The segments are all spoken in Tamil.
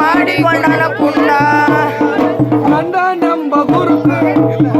ಮಾಡಿಕೊಂಡನ ಪುಣ್ಣ ನಂದ ನಂಬ ಗುರುಗಳು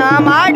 নাম আর